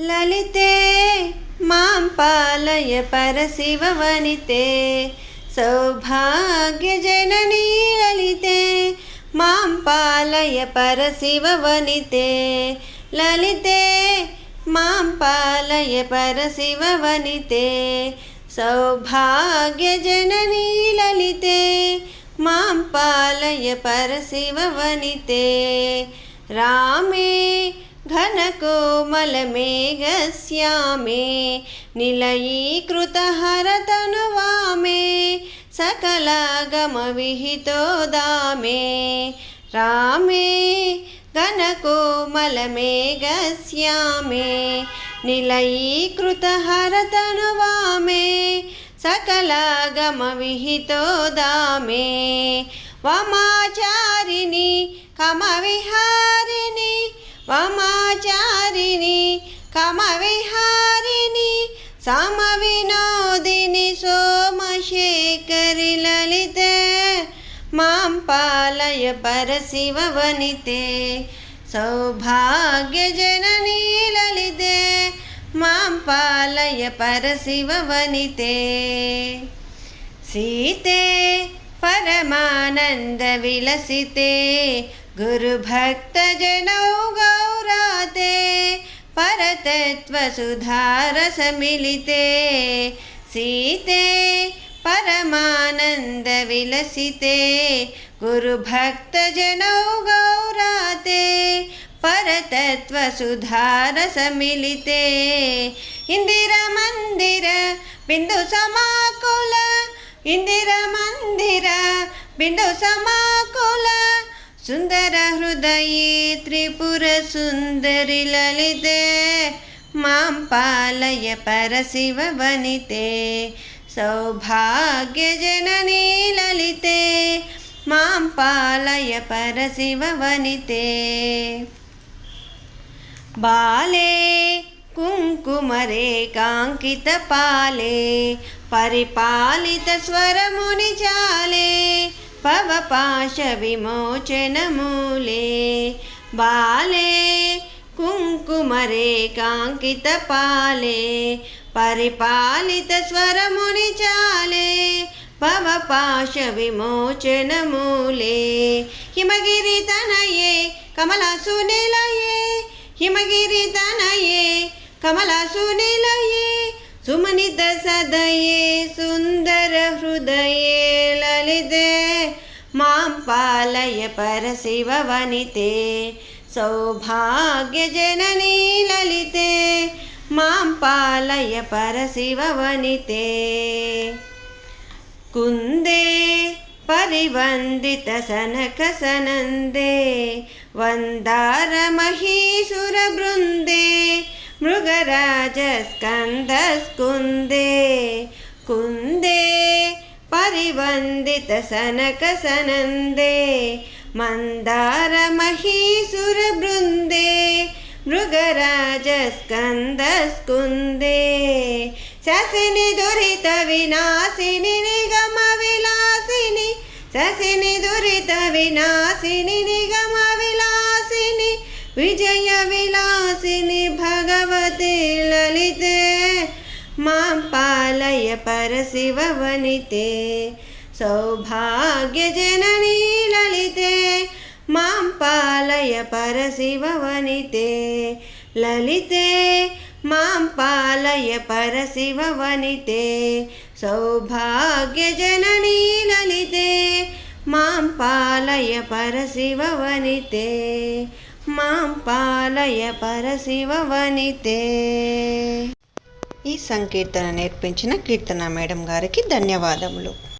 లలితే మాం పాలయ పరశివవనితే సౌభాగ్యజననీ లలితే మాం పాలయ పరశివవనితే. లలితే మాం పాలయ పరశివవనితే సౌభాగ్యజననీ లలితే మాం పాలయ పరశివవనితే. రామే घनकोमलमेघश्यामे निलयीकृतहरतनुवामे सकलागमविहितो दामे रामे घनकोमलमेघश्यामे निलयीकृतहरतनुवामे सकलागमविहितो दामे वमाचारिणि कमविहारिणि వమాచారిణి కమవిహారిణి సమవినోదిని సోమశేఖరి లలిత మాం పాలయ పరశివవనితే సౌభాగ్యజననీ లలితే మాం పాలయ పరశివవనితే సీతే परमानन्दविलसिते गुरुभक्तजनौ गौराते परतत्त्वसुधारसमिलिते सीते परमानन्दविलसिते गुरुभक्तजनौ गौराते परतत्त्वसुधारसमिलिते इन्दिरमन्दिर बिन्दुसमाकुल ఇందిరమందిర బిందు సమాకుల సుందర హృదయే త్రిపుర సుందరి లలితే మాం పాలయ పరశివ వనితే సౌభాగ్య జననీ లలితే మాం పాలయ పరశివ వనితే. బాలే కుంకుమరేకాంకితపాలే పరిపాలిత స్వరముని చాలే భవపాశ విమోచనమూలే హిమగిరి తనయే కమలాసునిలయే హిమగిరి తనయే కమలాసునిలయే సుమనిత సదయే సుందర హృదయే లలితే మాం పాలయ పరశివ వనితే सौभाग्यजननी ललिते मां पालय परशिववनिते कुन्दे परिवन्दितसनकसनन्दे वन्दारमहीसुरबृन्दे मृगराजस्कन्दस्कुन्दे कुन्दे परिवन्दितसनकसनन्दे मन्दारमहीसुरबृन्दे मृगराजस्कन्दस्कुन्दे शशिनि दुरितविनाशिनि निगमविलासिनि शशिनि दुरितविनाशिनि निगमविलासिनि विजयविलासिनि भगवते ललिते मां पालय परशिववनिते सौभाग्यजननी ललिते मां पालय परशिववनिते ललिते मां पालय परशिववनिते सौभाग्यजननी ललिते मां पालय परशिववनिते మాం పాలయ పరశివవనితే ఈ సంకీర్తన నేర్పించిన కీర్తన మేడం గారికి ధన్యవాదములు